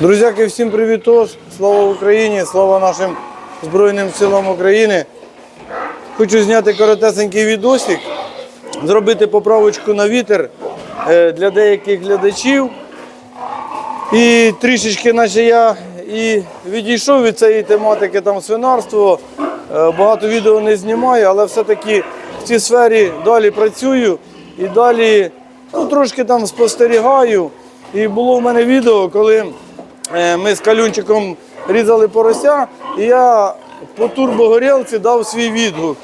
Друзяки, всім привітос! Слава Україні! Слава нашим Збройним силам України! Хочу зняти коротесенький відосик, зробити поправочку на вітер е, для деяких глядачів. І трішечки, наче я і відійшов від цієї тематики там свинарство. Е, Багато відео не знімаю, але все-таки в цій сфері далі працюю і далі ну, трошки там спостерігаю. І було в мене відео, коли е, ми з калюнчиком різали порося, і я по турбогорілці дав свій відгук.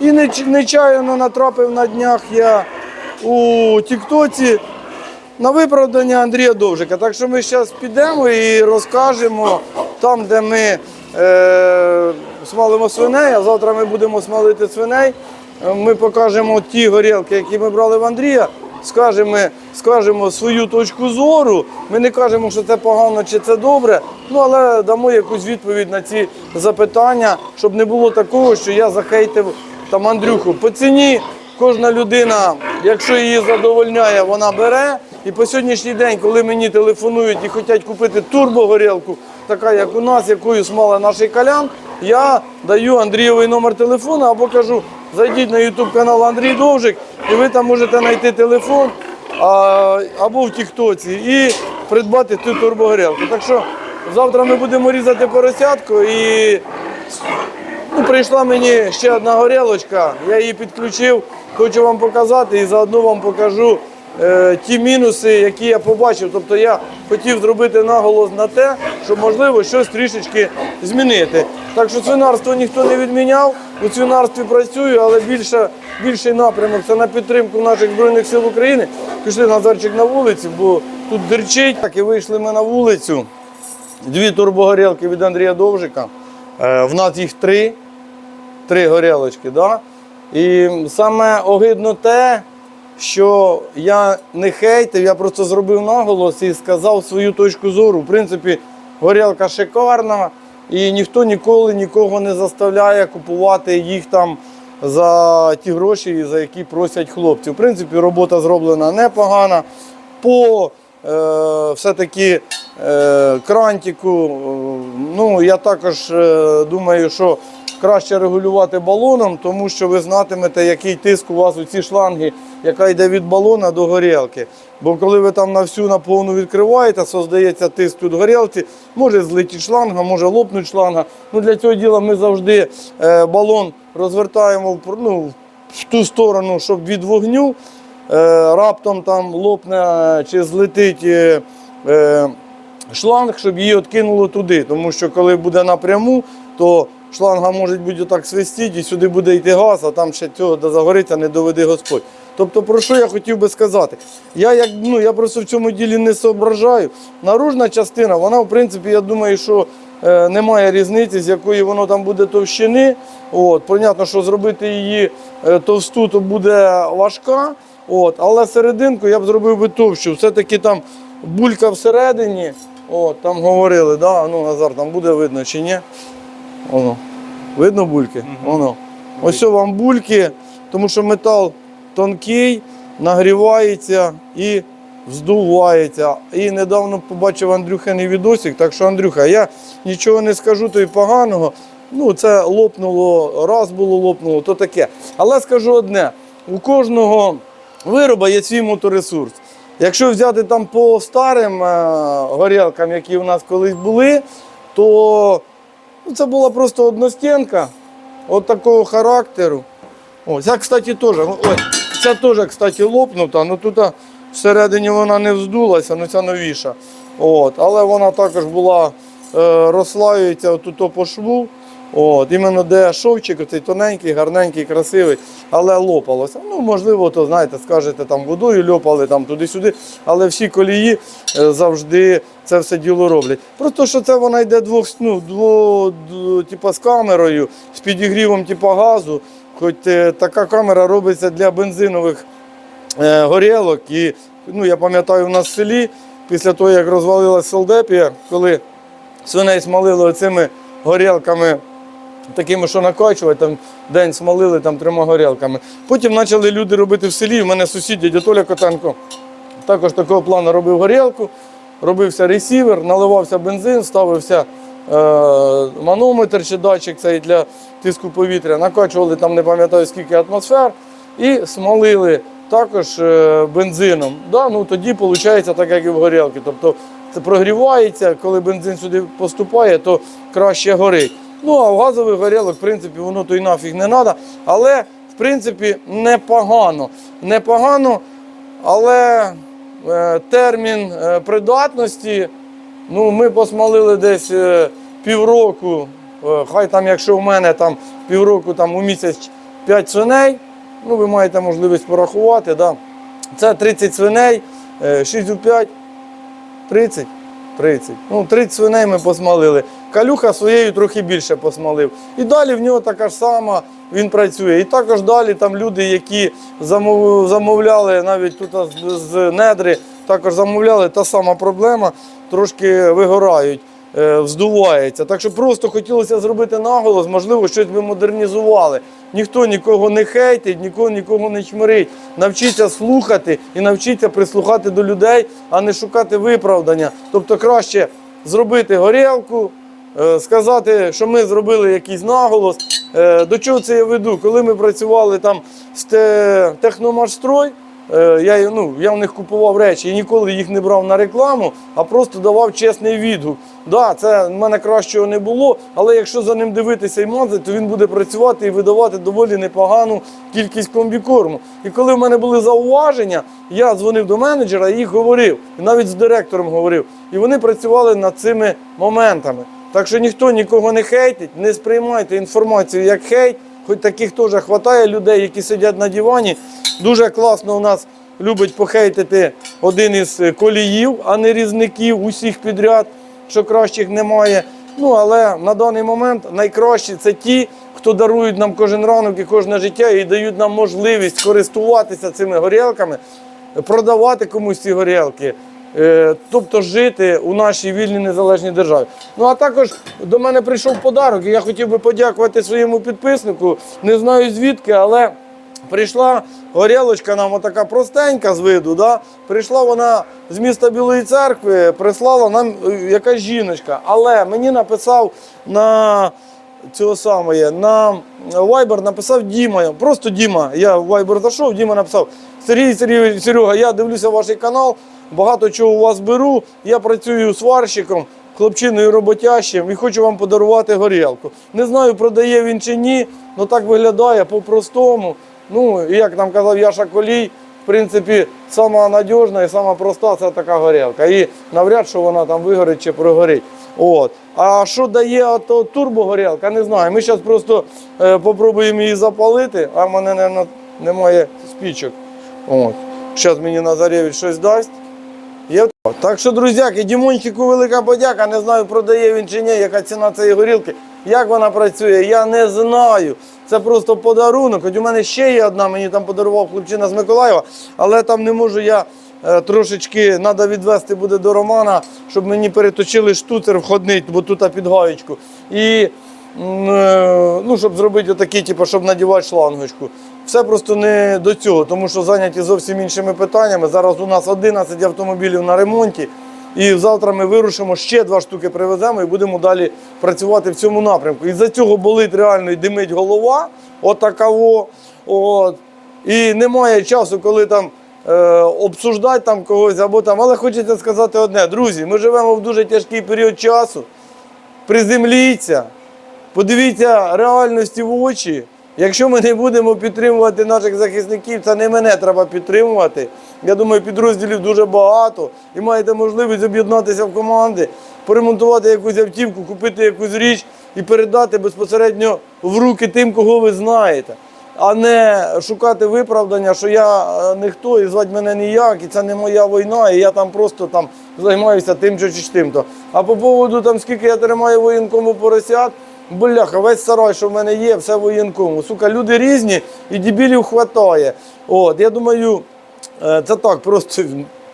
І нечаянно натрапив на днях я у Тіктоці на виправдання Андрія Довжика. Так що ми зараз підемо і розкажемо там, де ми е, смалимо свиней, а завтра ми будемо смалити свиней. Е, Ми покажемо ті горілки, які ми брали в Андрія. Скажемо, скажемо свою точку зору. Ми не кажемо, що це погано чи це добре. Ну але дамо якусь відповідь на ці запитання, щоб не було такого, що я захейтив там Андрюху. По ціні кожна людина, якщо її задовольняє, вона бере. І по сьогоднішній день, коли мені телефонують і хочуть купити турбогорілку, така як у нас, якою смала наш калян, я даю Андрійовий номер телефону або кажу, зайдіть на YouTube канал Андрій Довжик, і ви там можете знайти телефон а, або в Тіктоці і придбати цю турбогорілку. Так що завтра ми будемо різати поросятку і Ну, прийшла мені ще одна горілочка, я її підключив, хочу вам показати і заодно вам покажу ті мінуси, які я побачив. Тобто я хотів зробити наголос на те, що можливо щось трішечки змінити. Так що свинарство ніхто не відміняв, у свинарстві працюю, але більше, більший напрямок це на підтримку наших Збройних сил України. Пішли Назарчик на вулицю, бо тут дерчить. Так і вийшли ми на вулицю. Дві турбогорілки від Андрія Довжика. Е, В нас їх три, три горілочки. Да? І саме огидно те, що я не хейтив, я просто зробив наголос і сказав свою точку зору. В принципі, горілка шикарна, і ніхто ніколи нікого не заставляє купувати їх там за ті гроші, за які просять хлопці. В принципі, робота зроблена непогана. По все-таки е, крантику, е, ну я також е, думаю, що краще регулювати балоном, тому що ви знатимете, який тиск у вас у ці шланги, яка йде від балона до горілки. Бо коли ви там на всю наповну відкриваєте, создається тиск тут горілці, може злетіти шланга, може лопнути шланга. Ну, для цього діла ми завжди е, балон розвертаємо в, ну, в ту сторону, щоб від вогню е, раптом там лопне е, чи злетить е, е, шланг, щоб її відкинуло туди. Тому що коли буде напряму, то шланга може бути отак свистіти і сюди буде йти газ, а там ще цього загориться не доведе Господь. Тобто, про що я хотів би сказати? Я як ну я просто в цьому ділі не соображаю. Наружна частина, вона в принципі, я думаю, що е, немає різниці, з якої воно там буде товщини. От, понятно, що зробити її е, товсту, то буде важка. От, але серединку я б зробив би товщу. Все-таки там булька всередині. От, там говорили, да? ну, Назар, там буде видно чи ні? Воно. Видно бульки? Воно. Ось вам бульки, тому що метал тонкий, нагрівається і вздувається. І недавно побачив Андрюханий відосик, так що, Андрюха, я нічого не скажу тобі поганого. Ну, це лопнуло, раз було лопнуло, то таке. Але скажу одне: у кожного вироба є свій моторесурс. Якщо взяти там по старим е, горілкам, які у нас колись були, то ну, це була просто одностінка от такого характеру. О, ця, кстати, теж. Ця теж, кстати, лопнута, ну тут всередині вона не вздулася, ну ця новіша. От, але вона також була е, розслаюється отут по шву. От, іменно де шовчик, цей тоненький, гарненький, красивий, але лопалося. Ну, можливо, то знаєте, скажете, там водою льопали там туди-сюди, але всі колії е, завжди це все діло роблять. Просто що це вона йде двох, ну, дво, типа, з камерою, з підігрівом типа, газу. Хоч е, така камера робиться для бензинових е, горілок. І ну, я пам'ятаю, у нас в селі, після того, як розвалилася Солдепія, коли свиней смалили оцими горілками, такими, що накачувати, там день смалили там трьома горілками. Потім почали люди робити в селі. У мене сусід, дядя Толя Котенко, також такого плану робив горілку. робився ресівер, наливався бензин, ставився е, манометр чи датчик цей для тиску повітря, накачували там не пам'ятаю скільки атмосфер і смолили також е, бензином. Да, ну, тоді виходить так, як і в горілці. Тобто це прогрівається, коли бензин сюди поступає, то краще горить. Ну а в газових горілок, в принципі, воно то й нафіг не треба. Але в принципі непогано. Непогано, але е, термін е, придатності. Ну, ми посмалили десь е, півроку. Е, хай там, якщо в мене там півроку там у місяць 5 свиней, ну ви маєте можливість порахувати. Да? Це 30 свиней, е, 6 у 5, 30. 30. Ну, 30 свиней ми посмалили. Калюха своєю трохи більше посмалив. І далі в нього така ж сама, він працює. І також далі там люди, які замов- замовляли навіть тут з, недри, також замовляли, та сама проблема, трошки вигорають, е, вздувається. Так що просто хотілося зробити наголос, можливо, щось би модернізували. Ніхто нікого не хейтить, нікого нікого не чмирить. Навчіться слухати і навчіться прислухати до людей, а не шукати виправдання. Тобто краще зробити горілку, сказати, що ми зробили якийсь наголос. Е, До чого це я веду? Коли ми працювали там з те- Техномашстрой, е, я, ну, я в них купував речі і ніколи їх не брав на рекламу, а просто давав чесний відгук. Да, це в мене кращого не було, але якщо за ним дивитися і мазати, то він буде працювати і видавати доволі непогану кількість комбікорму. І коли в мене були зауваження, я дзвонив до менеджера і їх говорив, і навіть з директором говорив. І вони працювали над цими моментами. Так що ніхто нікого не хейтить, не сприймайте інформацію як хейт, хоч таких теж вистачає людей, які сидять на дивані. Дуже класно у нас любить похейтити один із е, коліїв, а не різників усіх підряд, що кращих немає. Ну але на даний момент найкращі це ті, хто дарують нам кожен ранок і кожне життя і дають нам можливість користуватися цими горілками, продавати комусь ці горілки. Е, Тобто жити у нашій вільній незалежній державі. Ну а також до мене прийшов подарок, і я хотів би подякувати своєму підписнику. Не знаю звідки, але прийшла горілочка нам отака простенька з виду. Да? Прийшла вона з міста Білої церкви, прислала нам е, якась жіночка. Але мені написав на цього самого, на Viber написав Діма. Просто Діма. Я в Viber зайшов, Діма написав: Сергій Сергійович, Серега, я дивлюся ваш канал, багато чого у вас беру. Я працюю сварщиком, хлопчиною роботящим і хочу вам подарувати горілку. Не знаю, продає він чи ні, але так виглядає по-простому. Ну, як нам казав Яша Колій, в принципі, сама надіжна і сама проста це така горілка. І навряд чи вона там вигорить чи прогорить. От. А що дає ото турбогорілка, не знаю. Ми зараз просто е, попробуємо її запалити, а в мене мабуть, немає спічок. От. Зараз мені Назаревич щось дасть. Є. Так що, друзяки, Дімончику велика подяка. Не знаю, продає він чи ні, яка ціна цієї горілки. Як вона працює, я не знаю. Це просто подарунок. Хоч у мене ще є одна, мені там подарував хлопчина з Миколаєва, але там не можу я е, трошечки треба відвести буде до Романа, щоб мені переточили штуцер входний, бо тут під гаєчку. І е, ну, щоб зробити отакі, типу, щоб надівати шлангочку. Все просто не до цього, тому що зайняті зовсім іншими питаннями. Зараз у нас 11 автомобілів на ремонті. І завтра ми вирушимо, ще два штуки привеземо і будемо далі працювати в цьому напрямку. І за цього болить реально і димить голова, отакаво. От. І немає часу, коли там е, обсуждати там когось або там. Але хочеться сказати одне, друзі, ми живемо в дуже тяжкий період часу. Приземліться, подивіться реальності в очі. Якщо ми не будемо підтримувати наших захисників, це не мене треба підтримувати. Я думаю, підрозділів дуже багато і маєте можливість об'єднатися в команди, поремонтувати якусь автівку, купити якусь річ і передати безпосередньо в руки тим, кого ви знаєте, а не шукати виправдання, що я е, ніхто і звати мене ніяк, і це не моя війна, і я там просто там займаюся тим чи тим-то. А по поводу там, скільки я тримаю воєнкому поросят, Бляха, весь сарай, що в мене є, все воєнкому. Сука, люди різні і дебілів хватає. От, я думаю, е, це так, просто,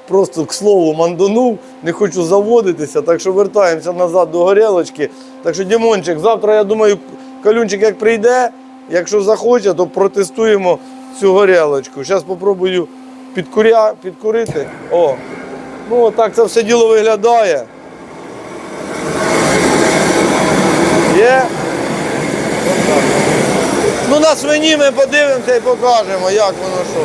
просто к слову мандонув, не хочу заводитися, так що вертаємося назад до горілочки. Так що, Дімончик, завтра, я думаю, калюнчик як прийде, якщо захоче, то протестуємо цю горілочку. Зараз спробую підкуря, підкурити. О, Ну, так це все діло виглядає. Є. Ну, на свині ми подивимося і покажемо, як воно що.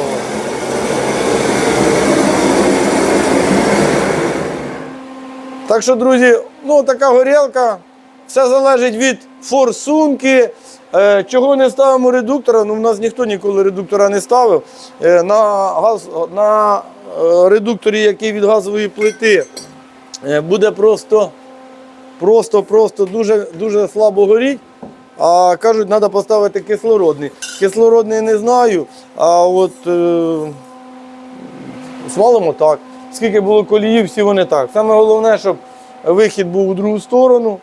Так що, друзі, ну така горілка. Все залежить від форсунки. Е, чого не ставимо редуктора? Ну, в нас ніхто ніколи редуктора не ставив. Е, на газ, на е, редукторі, який від газової плити, буде просто, просто, просто дуже, дуже слабо горіть. А кажуть, треба поставити кислородний. Кислородний не знаю, а от е, свалимо так. Скільки було коліїв, всі вони так. Саме головне, щоб вихід був у другу сторону.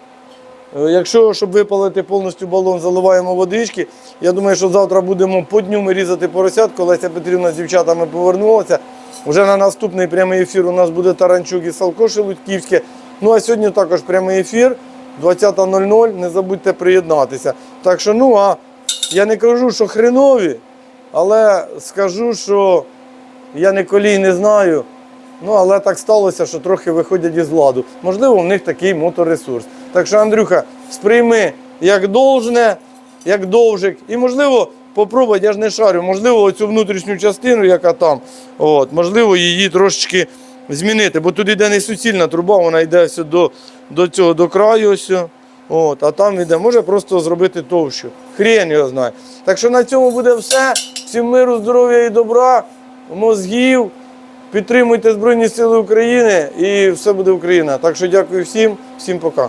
Е, Якщо щоб випалити повністю балон, заливаємо водички. Я думаю, що завтра будемо по дню різати поросятку. Леся Петрівна з дівчатами повернулася. Вже на наступний прямий ефір у нас буде Таранчук і Салко Шелудьківське. Ну а сьогодні також прямий ефір 20.00. Не забудьте приєднатися. Так що, ну а я не кажу, що хренові, але скажу, що я не колій не знаю. Ну, але так сталося, що трохи виходять із ладу. Можливо, в них такий моторесурс. Так що, Андрюха, сприйми як должне, як довжик. І можливо, попробуй, я ж не шарю, можливо, оцю внутрішню частину, яка там, от, можливо, її трошечки змінити. Бо тут йде не суцільна труба, вона йде все до, до цього, до краю. Ось, от, а там йде, може просто зробити товщу. Хрен його знає. Так що на цьому буде все. Всім миру, здоров'я і добра, мозгів. Підтримуйте Збройні Сили України і все буде Україна. Так що дякую всім, всім пока.